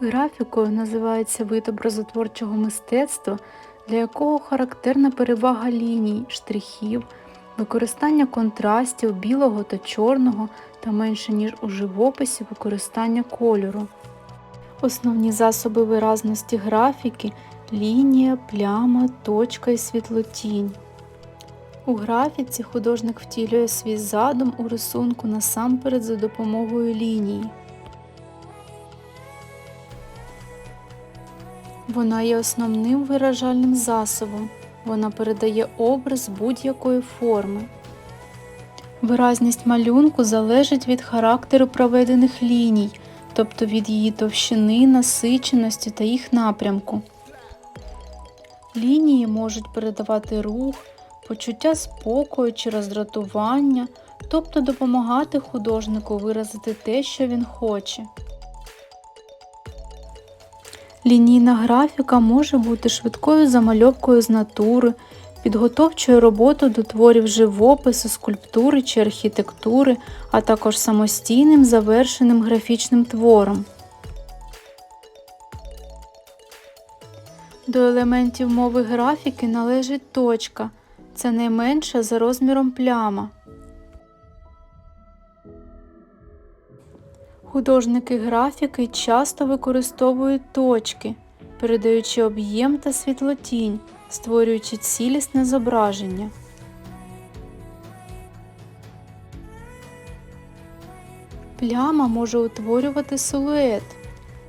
Графікою називається вид образотворчого мистецтва, для якого характерна перевага ліній, штрихів, використання контрастів білого та чорного та менше ніж у живописі використання кольору. Основні засоби виразності графіки лінія, пляма, точка і світлотінь. У графіці художник втілює свій задум у рисунку насамперед за допомогою лінії. Вона є основним виражальним засобом. Вона передає образ будь-якої форми. Виразність малюнку залежить від характеру проведених ліній, тобто від її товщини, насиченості та їх напрямку. Лінії можуть передавати рух, почуття спокою чи роздратування, тобто допомагати художнику виразити те, що він хоче. Лінійна графіка може бути швидкою замальовкою з натури, підготовчою роботою до творів живопису, скульптури чи архітектури, а також самостійним завершеним графічним твором. До елементів мови графіки належить точка. Це найменша за розміром пляма. Художники графіки часто використовують точки, передаючи об'єм та світлотінь, створюючи цілісне зображення. Пляма може утворювати силует.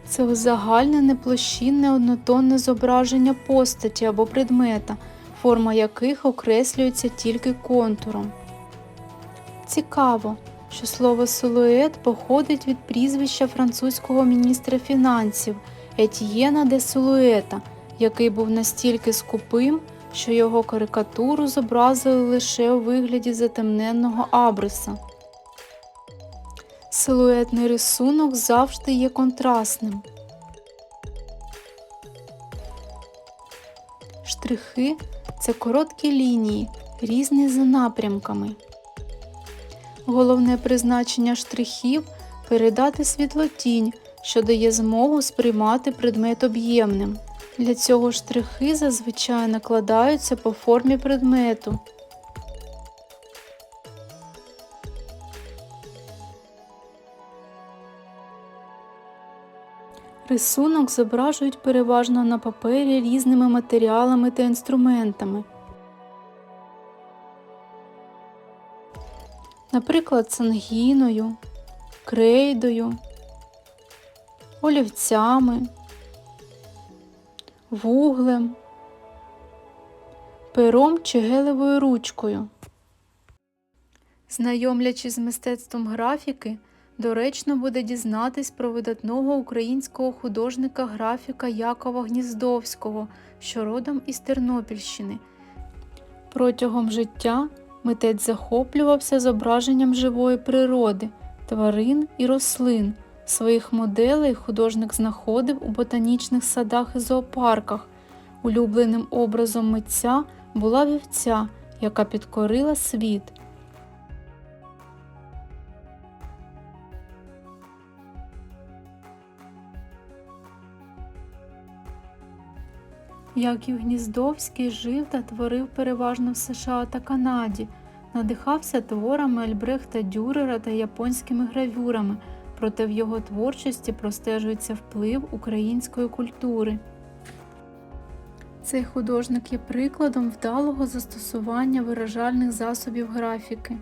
Це узагальнене площинне однотонне зображення постаті або предмета, форма яких окреслюється тільки контуром. Цікаво, що слово силует походить від прізвища французького міністра фінансів Етьєна де Силуета, який був настільки скупим, що його карикатуру зобразили лише у вигляді затемненного абриса. Силуетний рисунок завжди є контрастним. Штрихи це короткі лінії, різні за напрямками. Головне призначення штрихів передати світлотінь, що дає змогу сприймати предмет об'ємним. Для цього штрихи зазвичай накладаються по формі предмету. Рисунок зображують переважно на папері різними матеріалами та інструментами. Наприклад, сангіною, крейдою, олівцями, вуглем, пером чи гелевою ручкою. Знайомлячись з мистецтвом графіки, доречно буде дізнатись про видатного українського художника-графіка Якова Гніздовського, що родом із Тернопільщини. Протягом життя митець захоплювався зображенням живої природи, тварин і рослин. Своїх моделей художник знаходив у ботанічних садах і зоопарках. Улюбленим образом митця була вівця, яка підкорила світ. Яків Гніздовський жив та творив переважно в США та Канаді, надихався творами Альбрехта Дюрера та японськими гравюрами, проте в його творчості простежується вплив української культури. Цей художник є прикладом вдалого застосування виражальних засобів графіки.